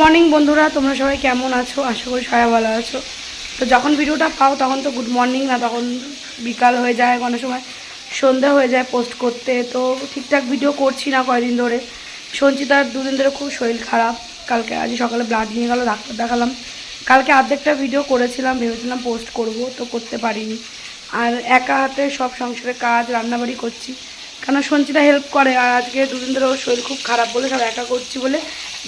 Morning বন্ধুরা, তোমরা সবাই কেমন আছো? আশা করি সবাই ভালো আছো। তো যখন ভিডিওটা পাও, তখন তো গুড মর্নিং না, তখন বিকাল হয়ে যায় কোনো সময়। সন্ধ্যা হয়ে যায় পোস্ট করতে। তো ঠিকঠাক ভিডিও করছি না কয়দিন ধরে। সঞ্চিতার দুদিন ধরে খুব শরীর খারাপ। কালকে, আজ সকালে ব্লাড নিয়ে গেল, ডাক্তার দেখালাম। কালকে অর্ধেকটা ভিডিও করেছিলাম, ভেবেছিলাম পোস্ট করব, তো করতে পারিনি। আর একা হাতে সব সংসারে কাজ, রান্নাবাড়ি করছি। কেন সঞ্চিতা হেল্প করে? আর আজকে দুদিন ধরে ওর শরীর খুব খারাপ বলে সব একা করছি বলে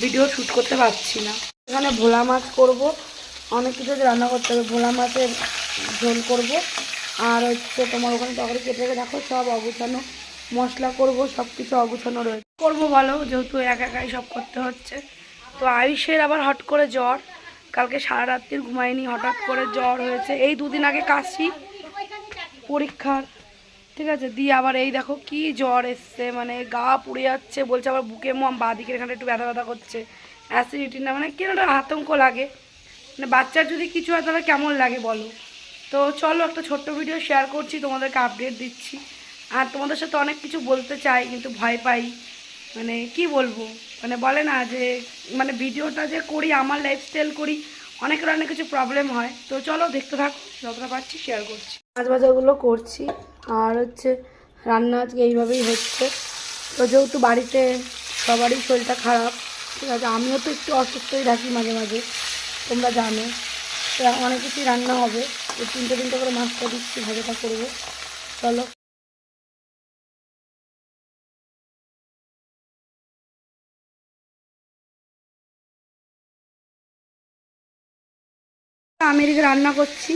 ভিডিও শ্যুট করতে পারছি না। এখানে ভোলা মাছ করব। অনেক কিছু রান্না করতে হবে। ভোলা মাছের ঝোল করব। আর হচ্ছে তোমার ওখানে তখন কেটে রেখে দেখো, সব অগুছানো মশলা করব। সব কিছু অগুছানো রয়েছে করব ভালো যেহেতু একা একাই সব করতে হচ্ছে। তো আয়ুষের আবার হট করে জ্বর। কালকে সারা রাত্রির ঘুমায়নি, হঠাৎ করে জ্বর হয়েছে। এই দুদিন আগে কাশি, পরীক্ষার ঠিক আছে, দিয়ে আবার এই দেখো কি জ্বর এসছে মানে গা পুড়ে যাচ্ছে বলছে, আবার বুকে মম বাদিকের এখানে একটু ব্যথা ব্যথা করছে। অ্যাসিডিটি না মানে কেন একটা আতঙ্ক লাগে। মানে বাচ্চার যদি কিছু হয় তাহলে কেমন লাগে বলো? তো চলো একটা ছোট্ট ভিডিও শেয়ার করছি, তোমাদেরকে আপডেট দিচ্ছি। আর তোমাদের সাথে অনেক কিছু বলতে চাই, কিন্তু ভয় পাই। মানে কি বলব? মানে বলে না যে মানে ভিডিওটা যে করি, আমার লাইফস্টাইল করি অনেকের অনেক কিছু প্রবলেম হয়। তো চলো দেখতে থাকো, যতটা পারছি শেয়ার করছি। মাছ ভাজাগুলো করছি, আর হচ্ছে রান্না আজকে এইভাবেই হচ্ছে। তো যেহেতু বাড়িতে সবারই শরীরটা খারাপ, ঠিক আছে, আমিও তো একটু অসুস্থই থাকি মাঝে মাঝে, তোমরা জানো। তো অনেক কিছুই রান্না হবে তো তিনটে তিনটে করে মাছটা দিচ্ছি, ভাজাটা করব। চলো। আমি এদিকে রান্না করছি।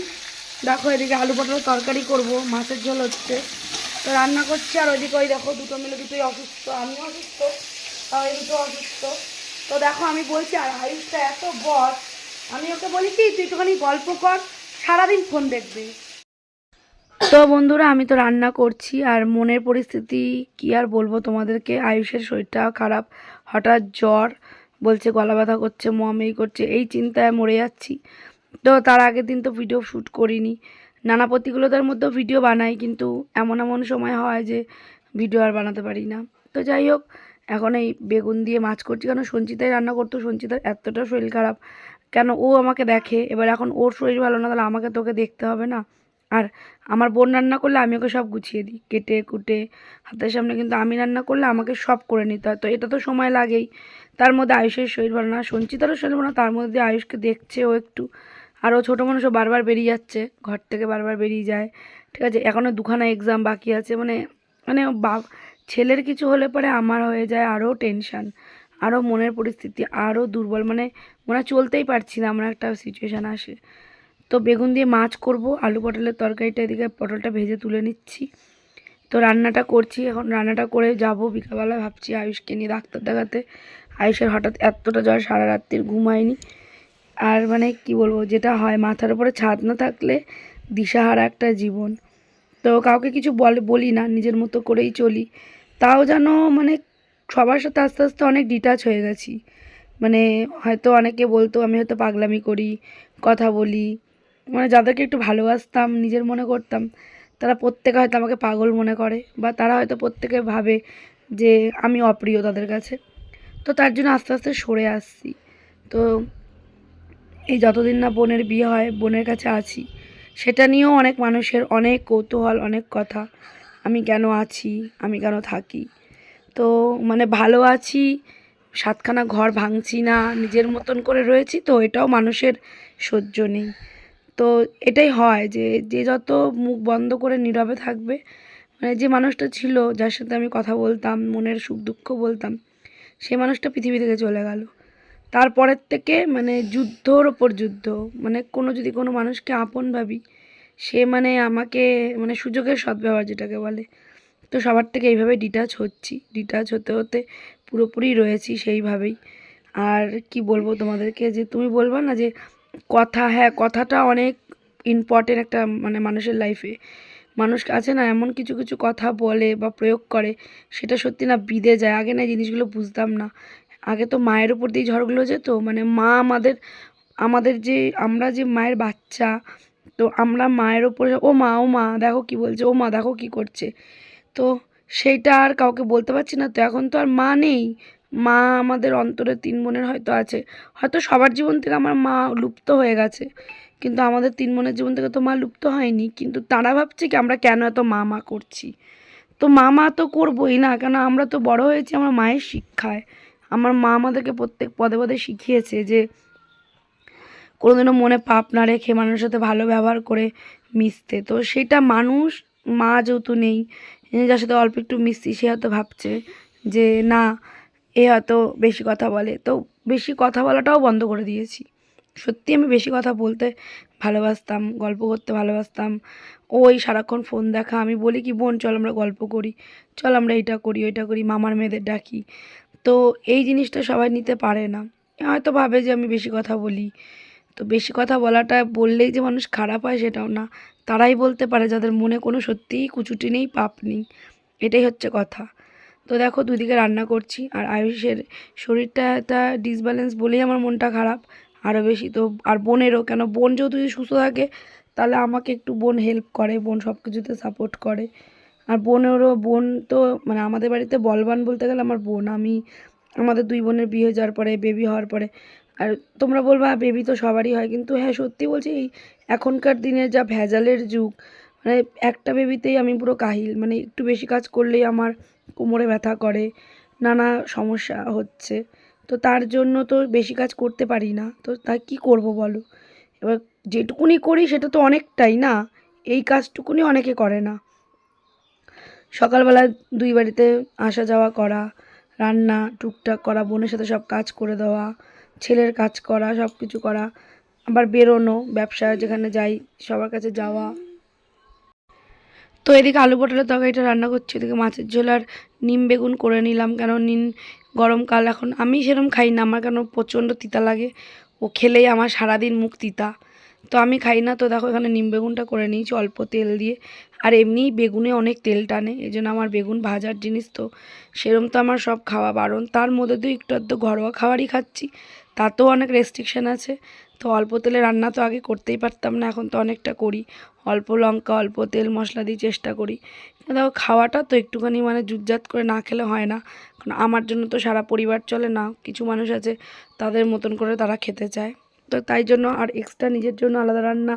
দেখো এদিকে আলু পটলের তরকারি করব, মাছের ঝোল হচ্ছে। তো রান্না করছি আর ওইদিকে ওই দেখো দুটো মিলে দুটোই অসুস্থ, আমিও অসুস্থ আর এই দুটো অসুস্থ। তো দেখো আমি বলছি, আর আয়ুষটা এত বদ আমি ওকে বলি, কি, তুই একটুখানি গল্প কর, সারাদিন ফোন দেখবে। তো বন্ধুরা, আমি তো রান্না করছি আর মনের পরিস্থিতি কি আর বলব তোমাদেরকে? আয়ুষের শরীরটা খারাপ, হঠাৎ জ্বর, বলছে গলা ব্যথা করছে মম এই করছে, এই চিন্তায় মরে যাচ্ছি। তো তার আগের দিন তো ভিডিও শ্যুট করিনি। নানা প্রতিকূলতার মধ্যেও ভিডিও বানাই, কিন্তু এমন এমন সময় হয় যে ভিডিও আর বানাতে পারি না। তো যাই হোক, এখন এই বেগুন দিয়ে মাছ করছি। কেন সঞ্চিতাই রান্না করতো, সঞ্চিতার এতটা শরীর খারাপ। কেন ও আমাকে দেখে, এবার এখন ওর শরীর ভালো না, তাহলে আমাকে তোকে দেখতে হবে না? আর আমার বোন রান্না করলে আমি ওকে সব গুছিয়ে দিই। কেটে কুটে, হাতের সামনে কিন্তু আমি রান্না করলে আমাকে সব করে নিতে হয়। তো এটা তো সময় লাগেই। তার মধ্যে আয়ুষের শরীর ভালো না, সঞ্চিতারও শরীর ভালো না, তার মধ্যে আয়ুষকে দেখছে ও একটু। আর ও ছোটো মানুষও বারবার বেরিয়ে যাচ্ছে, ঘর থেকে বারবার বেরিয়ে যায়। ঠিক আছে এখনও দুখানা এক্সাম বাকি আছে মানে মানে বা ছেলের কিছু হলে পরে আমার হয়ে যায় আরও টেনশান আরও মনের পরিস্থিতি আরও দুর্বল মানে মনে চলতেই পারছি না, আমার একটা সিচুয়েশান আসে। তো বেগুন দিয়ে মাছ করব, আলু পটলের তরকারিটা এদিকে পটলটা ভেজে তুলে নিচ্ছি। তো রান্নাটা করছি, এখন রান্নাটা করে যাব বিকালবেলা ভাবছি আয়ুষকে নিয়ে ডাক্তার দেখাতে। আয়ুষের হঠাৎ এতটা জ্বর, সারা রাত্রির ঘুমায়নি। আর মানে কি বলব, যেটা হয় মাথার উপরে ছাদ না থাকলে দিশাহারা একটা জীবন। তো কাউকে কিছু বলে, বলি না, নিজের মতো করেই চলি। তাও যেন মানে সবার সাথে আস্তে আস্তে অনেক ডিটাচ হয়ে গেছি। মানে হয়তো অনেকে বলতো, আমি হয়তো পাগলামি করি, কথা বলি। মানে যাদেরকে একটু ভালোবাসতাম, নিজের মনে করতাম, তারা প্রত্যেকে হয়তো আমাকে পাগল মনে করে বা তারা হয়তো প্রত্যেকে ভাবে যে আমি অপ্রিয় তাদের কাছে। তো তার জন্য আস্তে আস্তে সরে আসছি। তো এই যতদিন না বোনের বিয়ে হয়, বোনের কাছে আছি। সেটা নিয়েও অনেক মানুষের অনেক কৌতূহল, অনেক কথা। আমি কেন আছি? আমি কেন থাকি? তো মানে ভালো আছি, সাতখানা ঘর ভাঙছি না, নিজের মতন করে রয়েছি তো এটাও মানুষের সহ্য নেই। তো এটাই হয় যে যে যত মুখ বন্ধ করে নীরবে থাকবে মানে যে মানুষটা ছিল, যার সাথে আমি কথা বলতাম, মনের সুখ দুঃখ বলতাম, সেই মানুষটা পৃথিবী থেকে চলে গেল। তারপরের থেকে মানে যুদ্ধর ওপর যুদ্ধ। মানে কোনো যদি কোনো মানুষকে আপন ভাবি, সে মানে আমাকে মানে সুযোগের সদ্ব্যবহার যেটাকে বলে, তো সবার থেকে এইভাবে ডিটাচ হচ্ছি। ডিটাচ হতে হতে পুরোপুরি রয়েছি সেইভাবেই। আর কি বলব তোমাদেরকে যে, তুমি বলবে না যে, কথা হ্যাঁ কথাটা অনেক ইম্পর্টেন্ট একটা মানে মানুষের লাইফে মানুষ আছে না, এমন কিছু কিছু কথা বলে বা প্রয়োগ করে, সেটা সত্যি না বিদে যায়। আগে না জিনিসগুলো বুঝতাম না। আগে তো মায়ের উপর দিয়ে ঝড়গুলো যেত মানে মা আমাদের আমাদের যে, আমরা যে মায়ের বাচ্চা, তো আমরা মায়ের ওপরে ও মা ও মা, দেখো কি বলছে, ও মা, দেখো কি করছে। তো সেইটা আর কাউকে বলতে পারছি না, তো এখন তো আর মা নেই। মা আমাদের অন্তরে তিন বোনের হয়তো আছে, হয়তো সবার জীবন থেকে আমার মা লুপ্ত হয়ে গেছে, কিন্তু আমাদের তিন বোনের জীবন থেকে তো মা লুপ্ত হয়নি, কিন্তু তারা ভাবছে কি আমরা কেন এত মা মা করছি? তো মা মা তো করবোই না, কেন আমরা তো বড় হয়েছি, আমার মায়ের শিক্ষায়। আমার মা আমাদেরকে প্রত্যেক পদে পদে শিখিয়েছে যে কোনোদিনও মনে পাপ না রেখে মানুষের সাথে ভালো ব্যবহার করে মিশতে। তো সেটা মানুষ, মা যেহেতু নেই যার সাথে অল্প একটু মিশছি, সে হয়তো ভাবছে যে না, এ হয়তো বেশি কথা বলে। তো বেশি কথা বলাটাও বন্ধ করে দিয়েছি। সত্যি আমি বেশি কথা বলতে ভালোবাসতাম, গল্প করতে ভালোবাসতাম। ওই সারাক্ষণ ফোন দেখা, আমি বলি কি, বোন, চল আমরা গল্প করি। চল আমরা এইটা করি, ওইটা করি, মামার মেয়েদের ডাকি। তো এই জিনিসটা সবাই নিতে পারে না। হয়তো ভাবে যে আমি বেশি কথা বলি। তো বেশি কথা বলাটা বললেই যে মানুষ খারাপ হয় সেটাও না। তারাই বলতে পারে যাদের মনে কোনো সত্যিই কুচুটি নেই, পাপ নেই। এটাই হচ্ছে কথা। তো দেখো দুদিকে রান্না করছি আর আয়ুষের শরীরটা একটা ডিসব্যালেন্স বলেই আমার মনটা খারাপ। আরও বেশি তো আর বোনেরও। কেন বোন যদি সুস্থ থাকে, তাহলে আমাকে একটু বোন হেল্প করে, বোন সব কিছুতে সাপোর্ট করে। আর বোনেরও বোন তো মানে আমাদের বাড়িতে বলবান বলতে গেলে আমার বোন, আমি, আমাদের দুই বোনের বিয়ে যাওয়ার পরে বেবি হওয়ার পরে। আর তোমরা বলবা বেবি তো সবারই হয়, কিন্তু হ্যাঁ সত্যি বলছি এই এখনকার দিনে যা ভেজালের যুগ মানে একটা বেবিতেই আমি পুরো কাহিল মানে একটু বেশি কাজ করলেই আমার কোমরে ব্যথা করে, নানা সমস্যা হচ্ছে। তো তার জন্য তো বেশি কাজ করতে পারি না, তো তা কি করব বলো? এবার যেটুকুনি করি সেটা তো অনেকটাই না, এই কাজটুকুনি অনেকে করে না। সকালবেলা দুই বাড়িতে আসা যাওয়া করা, রান্না, টুকটাক করা, বোনের সাথে সব কাজ করে দেওয়া, ছেলের কাজ করা, সব কিছু করা, আবার বেরোনো, ব্যবসা যেখানে যাই, সবার কাছে যাওয়া। তো এদিকে আলু পটলের তরকারিটা রান্না করছি এদিকে মাছের ঝোল আর নিম বেগুন করে নিলাম, কেন নিন গরমকাল এখন আমি সেরকম খাই না, আমার কেন প্রচণ্ড তিতা লাগে। ও খেলেই আমার সারাদিন মুখ তিতা। তো আমি খাই না। তো দেখো এখানে নিম বেগুনটা করে নিয়েছি অল্প তেল দিয়ে। আর এমনিই বেগুনে অনেক তেল টানে এই জন্য আমার বেগুন ভাজার জিনিস তো। সেরম তো আমার সব খাওয়া বারণ। তার মধ্যে তো একটু আধটু ঘরোয়া খাবারই খাচ্ছি। তাতেও অনেক রেস্ট্রিকশান আছে। তো অল্প তেলে রান্না তো আগে করতেই পারতাম না, এখন তো অনেকটা করি। অল্প লঙ্কা, অল্প তেল মশলা দিয়ে চেষ্টা করি। দেখো খাওয়াটা তো একটুখানি মানে জুটজাত করে না খেলে হয় না। কারণ আমার জন্য তো সারা পরিবার চলে না, কিছু মানুষ আছে, তাদের মতন করে তারা খেতে চায়। তো তাই জন্য আর এক্সট্রা নিজের জন্য আলাদা রান্না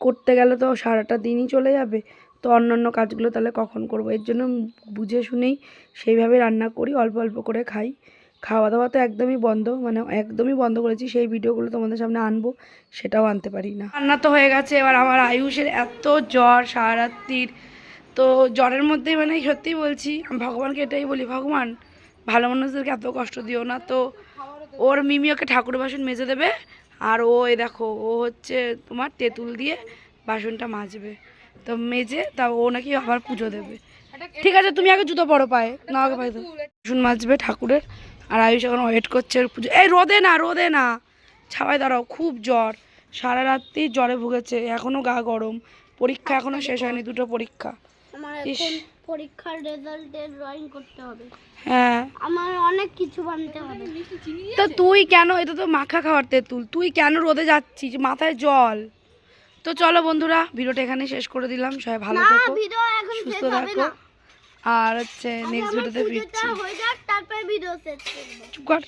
করতে গেলে তো সারাটা দিনই চলে যাবে। তো অন্যান্য কাজগুলো তাহলে কখন করব? এর জন্য বুঝে শুনেই সেইভাবে রান্না করি, অল্প অল্প করে খাই। খাওয়া দাওয়া তো একদমই বন্ধ মানে একদমই বন্ধ করেছি, সেই ভিডিওগুলো তোমাদের সামনে আনব, সেটাও আনতে পারি না। রান্না তো হয়ে গেছে, এবার আমার আয়ুষের এত জ্বর সারা রাত্রির তো জ্বরের মধ্যেই মানে সত্যিই বলছি, আমি ভগবানকে এটাই বলি, ভগবান, ভালো মানুষদেরকে এত কষ্ট দিও না। তো ওর মিমি ওকে ঠাকুর বাসন মেজে দেবে আর ও এ দেখো ও হচ্ছে তোমার তেঁতুল দিয়ে বাসনটা মাজবে। তো মেজে তা ও নাকি আবার পুজো দেবে। ঠিক আছে তুমি আগে জুতো পরো পায়ে না আগে পায়ে। বাসন মাজবে ঠাকুরের আর আয়ুষ এখন ওয়েট করছে পুজো। এই রোদে না রোদে না। ছাওয়ায় দাঁড়াও খুব জ্বর। সারা রাত্রি জ্বরে ভুগেছে এখনও গা গরম। পরীক্ষা এখনও শেষ হয়নি দুটো পরীক্ষা। ইস। পরীক্ষার রেজাল্টের ড্রয়িং করতে হবে। হ্যাঁ। আমার অনেক কিছু বানতে হবে। তো তুই কেন? এটা তো মাখা খাওয়ার তেঁতুল। তুই কেন রোদে যাচ্ছিস? মাথায় জল। তো চলো বন্ধুরা ভিডিওটা এখানে শেষ করে দিলাম। সবাই ভালো না থেকো ভিডিও এখন শেষ সুস্থ হবে থাকো। না। আর হচ্ছে নেক্সট ভিডিওতে ফিরছি। হয়ে যাক তারপরে ভিডিও শেষ করব। চুপ কর।